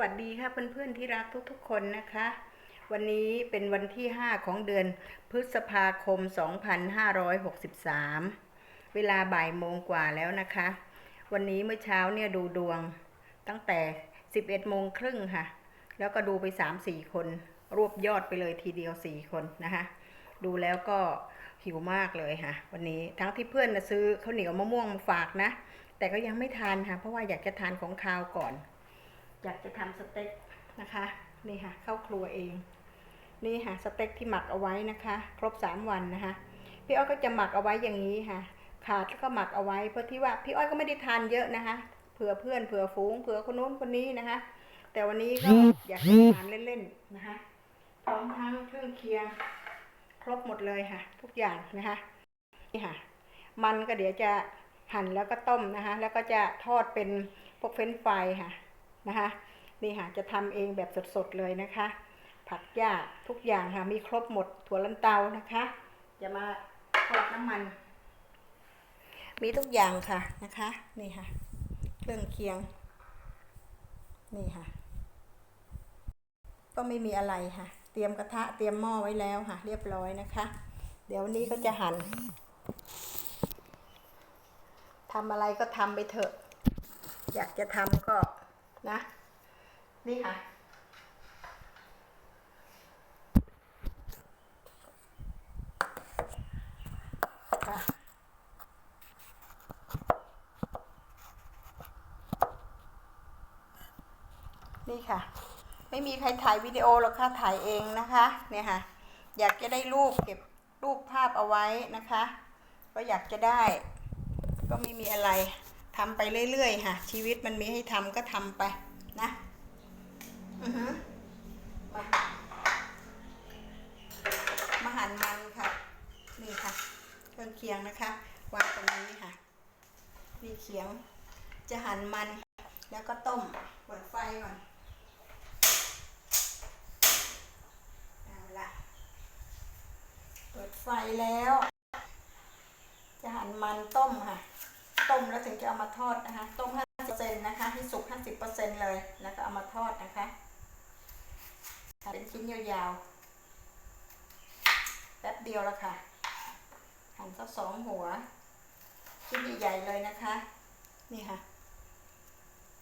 วัสดีค่ะเพื่อนๆที่รักทุกๆคนนะคะ วันนี้เป็นวันที่ 5 ของเดือนพฤษภาคม 2563 เวลาบ่ายโมงกว่าแล้วนะคะ วันนี้เมื่อเช้าเนี่ยดูดวงตั้งแต่ 11โมงครึ่งค่ะ แล้วก็ดูไป 3-4 คน รวบยอดไปเลยทีเดียว 4 คนนะคะ ดูแล้วก็หิวมากเลยค่ะ วันนี้ทั้งที่เพื่อนนะซื้อข้าวเหนียวมะม่วงมาฝากนะ แต่ก็ยังไม่ทานค่ะ เพราะว่าอยากจะทานของคาวก่อน อยากจะทำสเต็กนะคะ นี่ค่ะเข้าครัวเอง นี่ค่ะสเต็กที่หมักเอาไว้นะคะ ครบสามวันนะคะ พี่อ้อยก็จะหมักเอาไว้อย่างนี้ค่ะ ขาดก็หมักเอาไว้เพื่อที่ว่าพี่อ้อยก็ไม่ได้ทานเยอะนะคะ เผื่อเพื่อนเผื่อฝูงเผื่อคนโน้นคนนี้นะคะ แต่วันนี้ก็อยากทานเล่นๆนะคะพร้อมทั้งเครื่องเคียงครบหมดเลยค่ะ ทุกอย่างนะคะนี่ค่ะ มันก็เดี๋ยวจะหั่นแล้วก็ต้มนะคะ แล้วก็จะทอดเป็นพวกเฟรนช์ฟรายค่ะ นะคะนี่ค่ะจะทำเองแบบสดๆเลยนะคะ ผักหญ้าทุกอย่างค่ะมีครบหมดถั่วลันเตานะคะจะมาทอดน้ำมัน มีทุกอย่างค่ะนะคะนี่ค่ะ เครื่องเคียง นี่ค่ะ ก็ไม่มีอะไรค่ะ เตรียมกระทะเตรียมหม้อไว้แล้วค่ะ เรียบร้อยนะคะ เดี๋ยววันนี้ก็จะหั่นทำอะไรก็ทำไปเถอะ อยากจะทำก็ นะ นี่ค่ะ นี่ค่ะ ไม่มีใครถ่ายวิดีโอหรอกค่ะถ่ายเองนะคะ เนี่ยค่ะ อยากจะได้รูปเก็บรูปภาพเอาไว้นะคะ ก็อยากจะได้ ก็ไม่มีอะไร ทำไปเรื่อยๆค่ะ ชีวิตมันมีให้ทำก็ทำไปนะอือฮึมามาหั่นมันค่ะ นี่ค่ะ เครื่องเคียงนะคะวางตรงนี้ค่ะนี่เคียง จะหั่นมันแล้วก็ต้มเปิดไฟก่อนเอาละเปิดไฟแล้ว จะหั่นมันต้มค่ะ ต้มแล้วถึงจะเอามาทอดนะคะ ต้ม 50%นะคะให้สุก 50%เลย แล้วก็เอามาทอดนะคะ เป็นชิ้นยาวๆ แป๊บเดียวแล้วค่ะ หั่นสักสองหัว ชิ้นใหญ่ๆเลยนะคะ นี่ค่ะ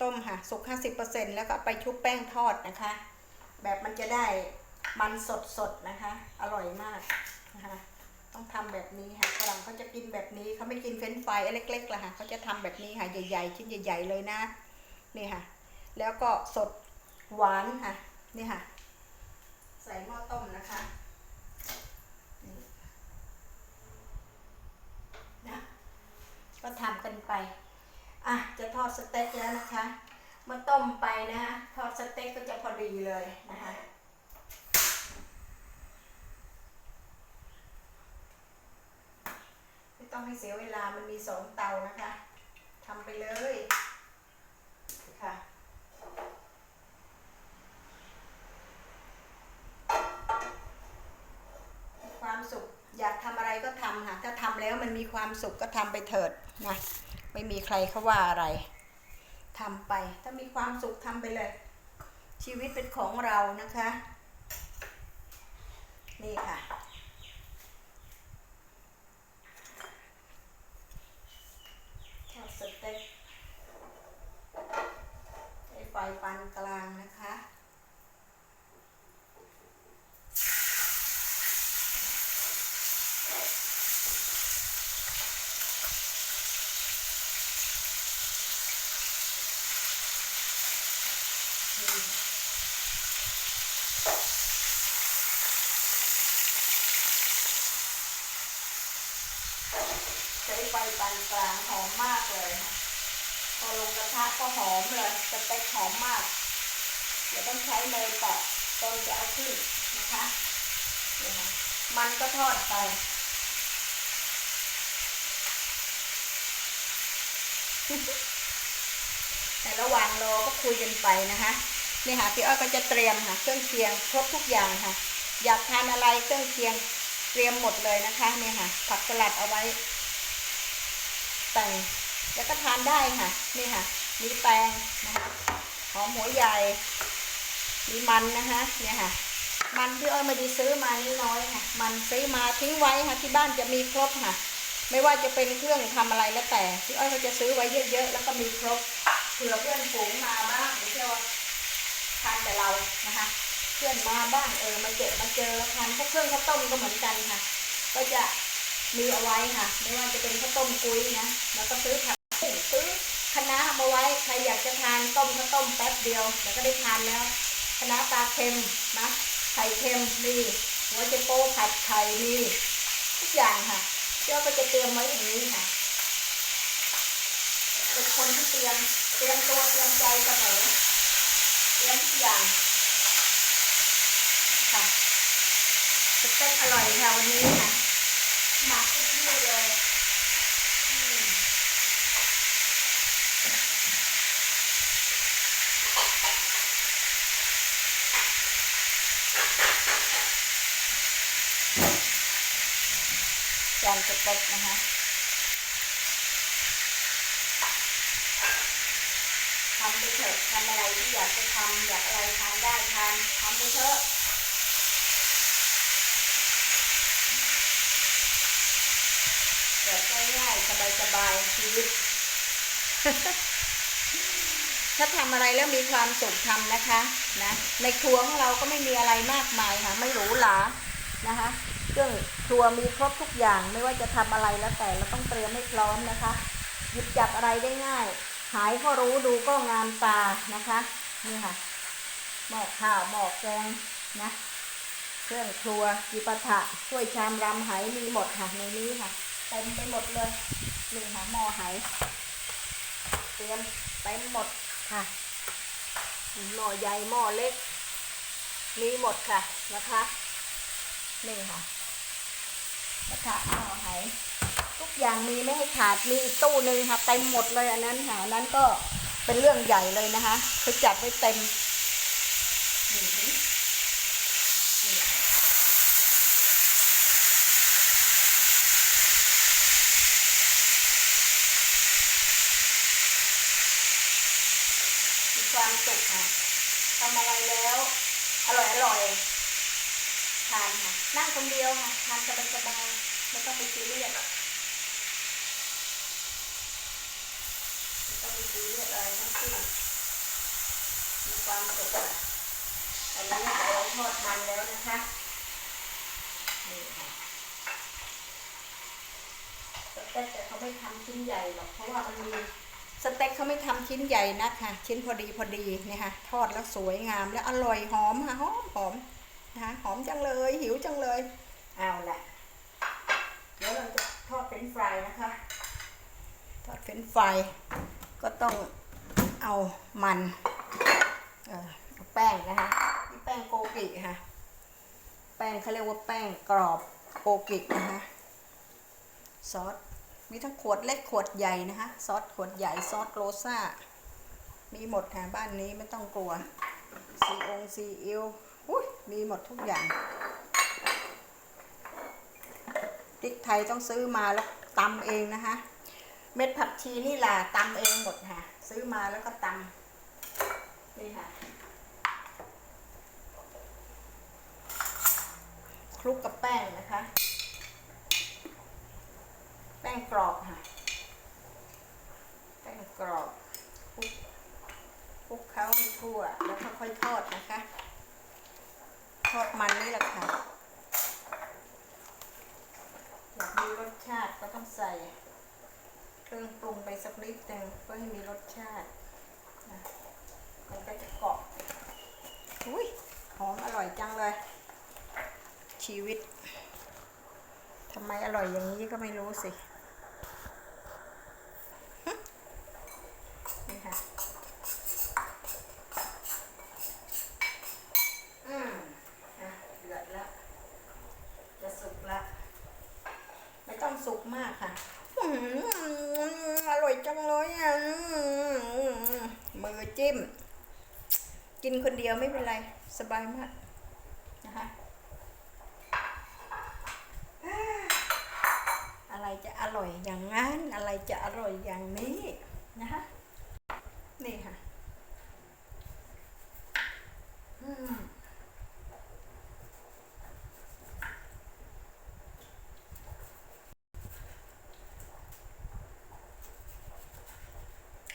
ต้มค่ะ สุก 50%แล้วก็ไปชุบแป้งทอดนะคะ แบบมันจะได้มันสดๆนะคะ อร่อยมากนะคะ ต้องทำแบบนี้ค่ะฝรั่งเขาจะกินแบบนี้เขาไม่กินเฟรนช์ฟรายเล็กๆละค่ะเขาจะทำแบบนี้ค่ะใหญ่ ๆ ชิ้นใหญ่ ๆ เลยนะนี่ค่ะ แล้วก็สดหวานค่ะนี่ค่ะ ใส่หม้อต้มนะคะนี่นะก็ทำกันไปอะจะทอดสเต็กแล้วนะคะเมื่อต้มไปนะคะทอดสเต็กก็จะพอดีเลยนะคะ ไม่ต้องให้เสียเวลามันมีสองเตานะคะทำไปเลยค่ะความสุขอยากทำอะไรก็ทำค่ะถ้าทำแล้วมันมีความสุขก็ทำไปเถิดนะไม่มีใครเขาว่าอะไรทำไป ถ้ามีความสุขทำไปเลย ชีวิตเป็นของเรานะคะ นี่ค่ะ ทอดสเต็กใช้ไฟปานกลางนะคะ นี่ใช้ไฟปานกลางหอมมากเลยค่ะ พ อลงกระทะก็หอมเลยสเต็กหอมมาก เดี๋ยวต้องใช้เนยแตะตอนจะเอาขึ้นนะคะนี่ค่ะมันก็ทอดไปแต่ระหว่างรอก็คุยกันไปนะคะนี่ค่ะพี่อ้อยก็จะเตรียมค่ะเครื่องเคียงครบทุกอย่างค่ะ อยากทานอะไรเครื่องเคียงเตรียมหมดเลยนะคะเนี่ยค่ะ ผักสลัดเอาไว้แต่งแล้วก็ทานได้ค่ะนี่ค่ะ มีแตงนะคะหอมหัวใหญ่ มีมันนะคะเนี่ยค่ะ มันที่อ้อยม่ได้ซื้อมานี่น้อยค่ะ มันซื้อมาทิ้งไว้ค่ะที่บ้านจะมีครบค่ะ ไม่ว่าจะเป็นเครื่องทำอะไรแล้วแต่ที่อ้อยก็จะซื้อไว้เยอะๆแล้วก็มีครบเผื่อเพื่อนฝูงมาบ้างไม่ใช่ว่าทานแต่เรานะคะ เพื่อนมาบ้างเออมาเจอมาเจอทานพวกเครื่องข้าวต้มก็เหมือนกันค่ะ ก็จะมีเอาไว้ค่ะ ไม่ว่าจะเป็นข้าวต้มกุ้ยนะแล้วก็ซื้อผักบุ้งซื้อ คะน้ามาไว้ใครอยากจะทานต้มข้าวต้มแป๊บเดียวแล้วก็ได้ทานแล้วคะน้าปลาเค็มนะไข่เค็มมีหัวเจโป้ผัดไข่มีทุกอย่างค่ะเจ้าก็จะเตรียมไว้อย่างนี้ค่ะเป็นคนที่เตรียมเตรียมตัวเตรียมใจเสมอเตรียมทุกอย่างค่ะสเต็กอร่อยค่ะวันนี้ค่ะหมักทุกที่เลยอืม จานสเต็กนะคะทำไปเถอะทำอะไรที่อยากจะทำอยากอะไรทานได้ทานทำไปเถอะแบบง่ายๆสบายๆชีวิต ถ้าทำอะไรแล้วมีความสุขทำนะคะ นะ ในครัวของเราก็ไม่มีอะไรมากมายค่ะ ไม่หรูหรานะคะ เครื่องครัวมีครบทุกอย่างไม่ว่าจะทำอะไรแล้วแต่เราต้องเตรียมให้พร้อมนะคะ หยิบจับอะไรได้ง่าย หายก็รู้ดูก็งามตานะคะนี่ค่ะหม้อข้าวหม้อแกงนะเครื่องครัวจิปาถะถ้วยชามรำไหมีหมดค่ะในนี้ค่ะเต็มไปหมดเลยนี่ค่ะหม้อไหเตรียมเต็มหมดค่ะหม้อใหญ่หม้อเล็ก มีหมดค่ะนะคะนี่ค่ะ กระทะหม้อไหทุกอย่างมีไม่ให้ขาดมีอีกตู้หนึ่งค่ะเต็มหมดเลยอันนั้นค่ะอันนั้นก็เป็นเรื่องใหญ่เลยนะคะคือจัดไว้เต็มนี่นี่ค่ะมีความสุขค่ะทำอะไรแล้ว อร่อยอร่อยทานค่ะ นั่งคนเดียวค่ะทานสบายสบาย ต้องไปซีเรียสไม่ต้องมีซีเรียสอะไรทั้งสิ้นมีความสุขอะอันนี้เราทอดมันแล้วนะคะนี่ค่ะสเต็กแต่เขาไม่ทำชิ้นใหญ่หรอกเพราะว่ามันมีสเต็กเขาไม่ทำชิ้นใหญ่นักค่ะชิ้นพอดีพอดีเนี่ยค่ะทอดแล้วสวยงามและอร่อยหอมค่ะหอมหอมนะคะหอมจังเลยหิวจังเลยเอาละ ดี๋ยวเราจะทอดเป็นฟรายนะคะ ทอดเฟรนฟรายก็ต้องเอามันเอาแป้งนะคะนี่แป้งโกกิค่ะ แป้งเขาเรียกว่าแป้งกรอบโกกินะคะซอสมีทั้งขวดเล็กขวดใหญ่นะคะซอสขวดใหญ่ซอสโรซ่า มีหมดค่ะบ้านนี้ไม่ต้องกลัวซีองซีอิวอุ้ยมีหมดทุกอย่าง ริกไทยต้องซื้อมาแล้วตำเองนะคะเม็ดผักชีนี่ล่ะตำเองหมดค่ะ ซื้อมาแล้วก็ตำนี่ค่ะคลุกกับแป้งนะคะ แป้งกรอบค่ะ แป้งกรอบคลุกคลุกเคล้าให้ทั่วแล้วก็ค่อยทอดนะคะ ทอดมันนี่แหละค่ะ อยาก มีรสชาติก็ต้องใส่ เครื่องปรุงไปสักนิดหนึ่งเพื่อให้มีรสชาตินะมันก็จะเกาะอุ้ยหอมอร่อยจังเลย ชีวิตทำไมอร่อยอย่างนี้ก็ไม่รู้สิฮึนี่ค่ะ อืมอะเดือดแล้ว จะสุกแล้ว ไม่ต้องสุกมาก ค่ะอร่อยจังเลยอะมือจิ้ม กินคนเดียวไม่เป็นไร สบายมาก นะคะอะไรจะอร่อยอย่างนั้น อะไรจะอร่อยอย่างนี้นะคะ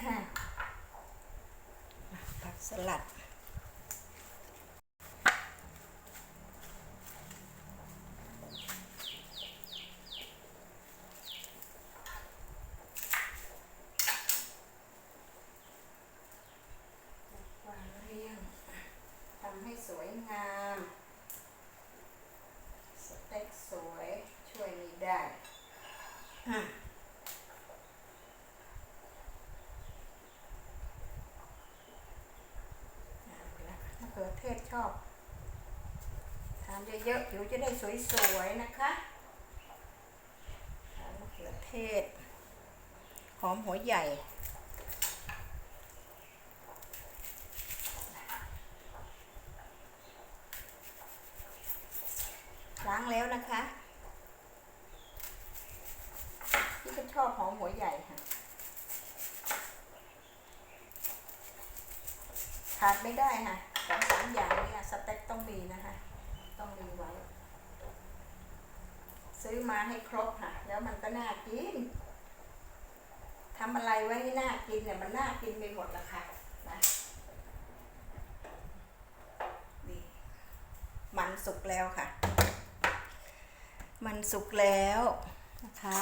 ค่ะผักสลัด วางเรียงทำให้สวยงาม สเต็กสวยช่วยนี้ได้อะเอาละมะเขื อเทศชอบทานเยอะๆผิวจะได้สวยๆนะคะทานมะเขือเทศ หอมหัวใหญ่ล้างแล้วนะคะพี่ก็ชอบหอมหัวใหญ่ค่ะ ขาดไม่ได้ค่ะสองสามอย่างเนี่ยสเต็กต้องมีนะคะ ต้องมีไว้ ซื้อมาให้ครบค่ะ แล้วมันก็น่ากินทำอะไรไว้ให้น่า กินเนี่ยมันน่ากินไปหมดละค่ะนะนี่มันสุกแล้วค่ะ มันสุกแล้วนะคะ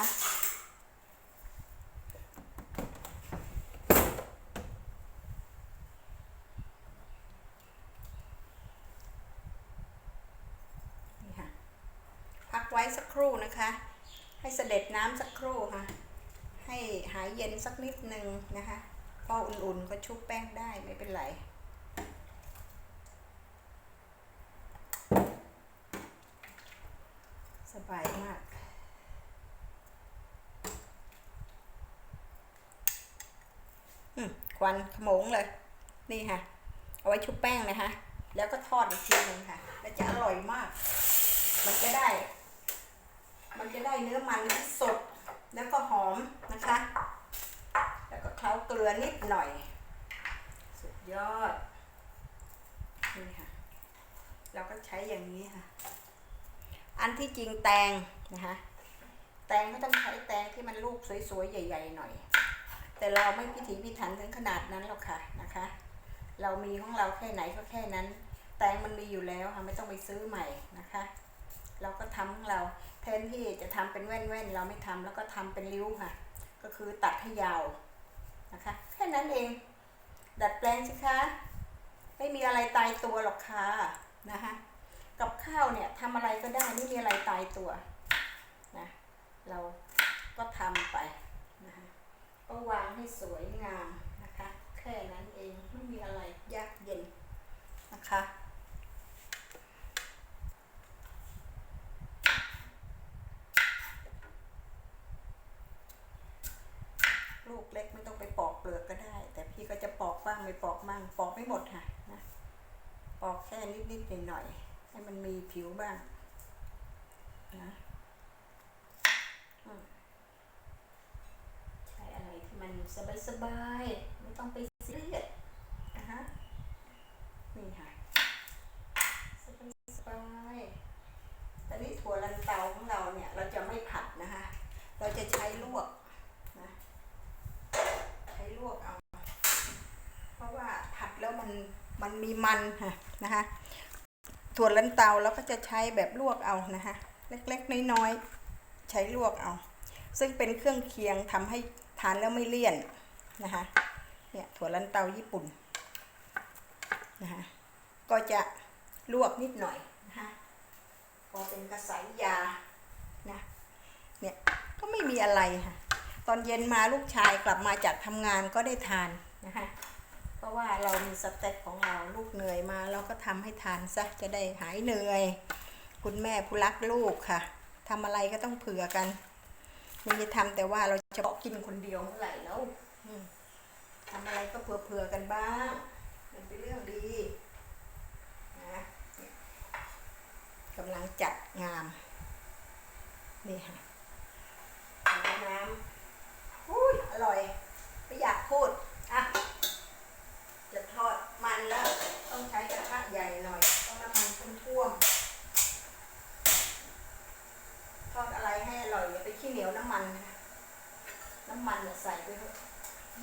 นี่ค่ะพักไว้สักครู่นะคะ ให้เสด็จน้ำสักครู่ค่ะ ห้หายเย็นสักนิดนึงนะคะ พออุ่นๆก็ชุบแป้งได้ไม่เป็นไร สบายมากอืมควันขมงเลย นี่ค่ะ เอาไว้ชุบแป้งนะคะ แล้วก็ทอดอีกทีหนึงค่ะ แล้วจะอร่อยมาก มันจะได้ มันจะได้เนื้อมันที่สด แล้วก็หอมนะคะ แล้วก็เคล้าเกลือนิดหน่อย สุดยอด นี่ค่ะ เราก็ใช้อย่างนี้ค่ะ อันที่จริงแตงนะคะ แตงก็ต้องใช้แตงที่มันลูกสวยๆ ใหญ่ ๆ หน่อย แต่เราไม่พิถีพิถันถึงขนาดนั้นหรอกค่ะนะคะ เรามีของเราแค่ไหนก็แค่นั้น แตงมันมีอยู่แล้วค่ะ ไม่ต้องไปซื้อใหม่นะคะ เราก็ทำของเราแทนที่จะทำเป็นแว่นๆเราไม่ทำแล้วก็ทำเป็นริ้วค่ะ ก็คือตัดให้ยาวนะคะ แค่นั้นเอง ดัดแปลงสิคะไม่มีอะไรตายตัวหรอกค่ะนะคะกับข้าวเนี่ยทำอะไรก็ได้ไม่มีอะไรตายตัวนะเราก็ทำไปนะคะก็วางให้สวยงามนะคะ แค่นั้นเองไม่มีอะไรยากเย็นนะคะ ลูกเล็กไม่ต้องไปปอกเปลือกก็ได้ แต่พี่ก็ จะปอกบ้างไม่ปอกบ้างปอกไม่หมดค่ะนะปอกแค่นิดๆหน่อยๆให้มันมีผิวบ้างนะอืมใช้อะไรที่มันสบายๆไม่ต้องไปซีเรียสนะคะนี่ค่ะสบายๆแต่นี่ถั่วลันเตาของเราเนี่ย เราจะไม่ผัดนะคะ เราจะใช้ลวกนะ ใช้ลวกเอา เพราะว่าผัดแล้ว มันมันมีมันค่ะนะคะถั่วลันเตาเราก็จะใช้แบบลวกเอานะคะเล็กๆน้อยๆใช้ลวกเอา ซึ่งเป็นเครื่องเคียงทำให้ทานแล้วไม่เลี่ยนนะคะเนี่ยถั่วลันเตาญี่ปุ่นนะคะก็จะลวกนิดหน่อยนะคะพอเป็นกระสายยานะเนี่ยก็ไม่มีอะไรค่ะตอนเย็นมาลูกชายกลับมาจากทำงานก็ได้ทานนะคะ ราะว่าเรามีสเต็กของเราลูกเหนื่อยมา เราก็ทำให้ทานซะจะได้หายเหนื่อย คุณแม่ผู้รักลูกค่ะทำอะไรก็ต้องเผื่อกันไม่ได้ทำแต่ว่าเราจะบอกกินคนเดียวเมื่อไหร่แล้วทำอะไรก็เผื่อๆกันบ้าง มันเป็นเรื่องดีนะกำลังจัดงาม นี่ค่ะน้ำอุ้ยอร่อย ไม่อยากพูด อันแล้ว ต้องใช้กระทะใหญ่หน่อย ต้องน้ำมันท่วมๆทอดอะไรให้อร่อยอย่าไปขี้เหนียวน้ำมันนะน้ำมันเนี่ยใส่ไปเถอะ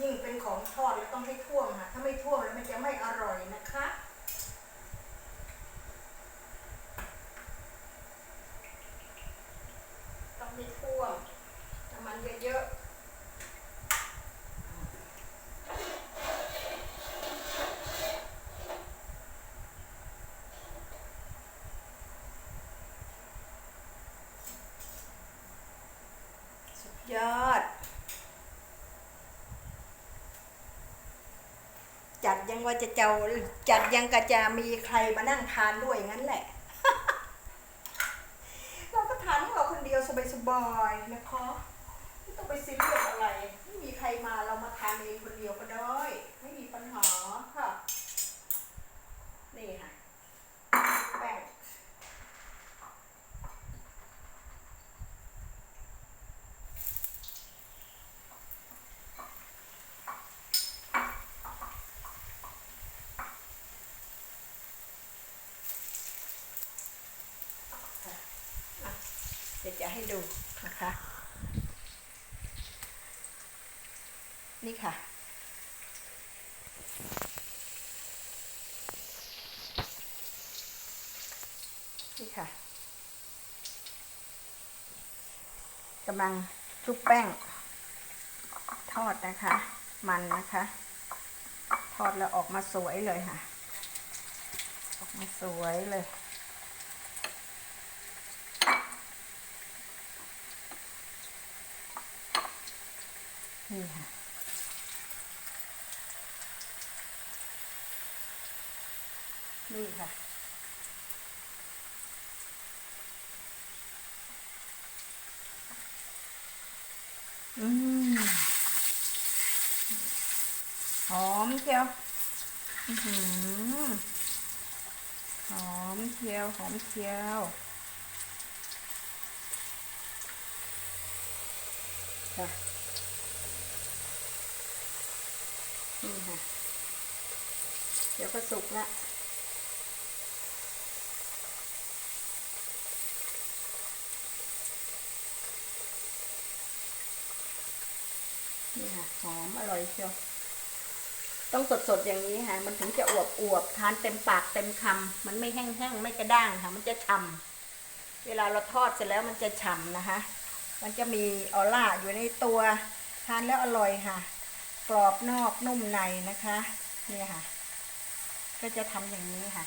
ยิ่งเป็นของทอดแล้วต้องให้ท่วมค่ะ ถ้าไม่ท่วมแล้วมันจะไม่อร่อยนะคะ ต้องให้ท่วมน้ำมันเยอะๆ สุด ยอด จัดยังว่าจะเจ้าจัดยังกะจะมีใครมานั่งทานด้วยงั้นแหละ เราก็ทานของเราคนเดียวสบายๆนะคะไม่ต้องไปซีเรียสอะไร ไม่มีใครมาเรามาทานเองคนเดียวก็ได้ ไม่มีปัญหาค่ะ นี่ค่ะ แป้ง เดี๋ยวจะ ให้ดูนะคะ นี่ค่ะ นี่ค่ะกำลังชุบแป้ง ทอดนะคะ มันนะคะ ทอดแล้วออกมาสวยเลยค่ะ ออกมาสวยเลย นี่ค่ะนี่ค่ะ อืมหอมเชียวอื้อหือหอมเชียว หอมเชียวค่ะ นี่ค่ะ เดี๋ยวก็สุกละนี่ค่ะหอมอร่อยเชียวต้องสดๆอย่างนี้ค่ะ มันถึงจะอวบอวบๆทานเต็มปากเต็มคำมันไม่แห้งๆไม่กระด้างค่ะ มันจะฉ่ำเวลาเราทอดเสร็จแล้วมันจะฉ่ำนะคะ มันจะมีออร่าอยู่ในตัว ทานแล้วอร่อยค่ะ กรอบนอกนุ่มในนะคะนี่ค่ะ ก็จะทำอย่างนี้ค่ะ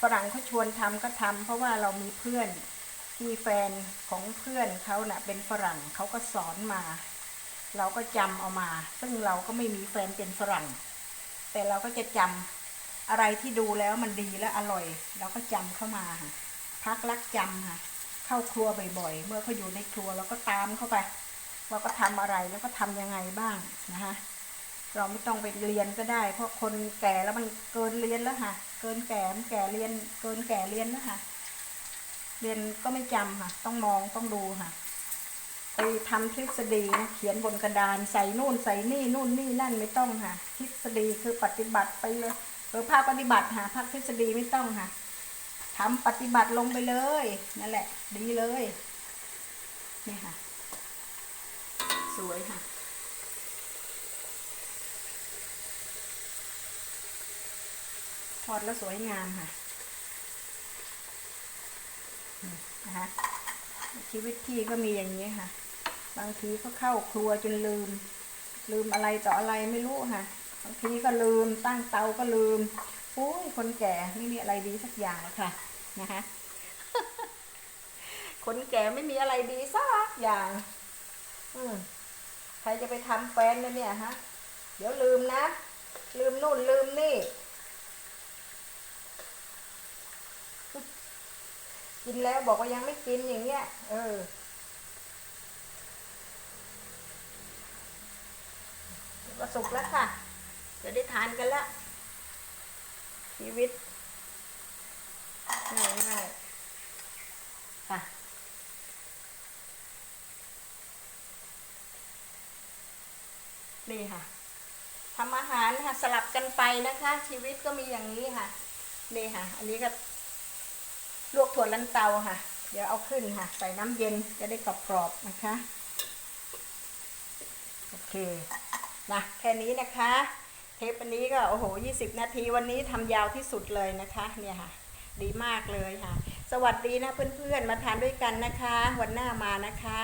ฝรั่งเขาชวนทำก็ทำเพราะว่าเรามีเพื่อนที่แฟนของเพื่อนเขาเน่ะเป็นฝรั่งเขาก็สอนมา เราก็จำเอามา ซึ่งเราก็ไม่มีแฟนเป็นฝรั่ง แต่เราก็จะจำอะไรที่ดูแล้วมันดีและอร่อย เราก็จำเข้ามาค่ะพักรักจำค่ะ เข้าครัวบ่อยๆ เมื่อเขาอยู่ในครัวเราก็ตามเข้าไป เราก็ทำอะไรแล้วก็ทำยังไงบ้างนะคะเราไม่ต้องไปเรียนก็ได้ เพราะคนแก่แล้วมันเกินเรียนแล้วค่ะ เกินแก่มันแก่เรียน เกินแก่เรียนแล้วค่ะ เรียนก็ไม่จำค่ะ ต้องมองต้องดูค่ะไปทำทฤษฎีนะเขียนบนกระดานใส่นู่นใส่นี่นู่นนี่นั่นไม่ต้องค่ะ ทฤษฎีคือปฏิบัติไปเลยเออภาคปฏิบัติค่ะภาคทฤษฎีไม่ต้องค่ะทำปฏิบัติลงไปเลย นั่นแหละ ดีเลยนี่ค่ะ สวยค่ะ ทอดแล้วสวยงามค่ะนะคะชีวิตพี่ก็มีอย่างนี้ค่ะ บางทีก็เข้าครัวจนลืม ลืมอะไรต่ออะไรไม่รู้ค่ะ บางทีก็ลืมตั้งเตาก็ลืมโอ้ยคนแก่ไม่มีอะไรดีสักอย่างหรอกค่ะนะคะคนแก่ไม่มีอะไรดีสักอย่าง อืม รจะไปทำแฟนเลยเนี่ยฮะ เดี๋ยวลืมนะ ลืมนู่นลืมนี่ กินแล้วบอกว่ายังไม่กินอย่างเงี้ย เออ ก็สุกแล้วค่ะ จะได้ทานกันละชีวิตง่ายง่ายค่ะ นี่ค่ะทำอาหารค่ะสลับกันไปนะคะ ชีวิตก็มีอย่างนี้ค่ะ นี่ค่ะ อันนี้ก็ลวกถั่วลันเตาค่ะ เดี๋ยวเอาขึ้นค่ะ ใส่น้ำเย็นจะได้กรอบๆนะคะโอเคนะแค่นี้นะคะ เทปอันนี้ก็โอ้โห 20 นาทีวันนี้ทำยาวที่สุดเลยนะคะ เนี่ยค่ะ ดีมากเลยค่ะ สวัสดีนะเพื่อนๆมาทานด้วยกันนะคะ วันหน้ามานะคะ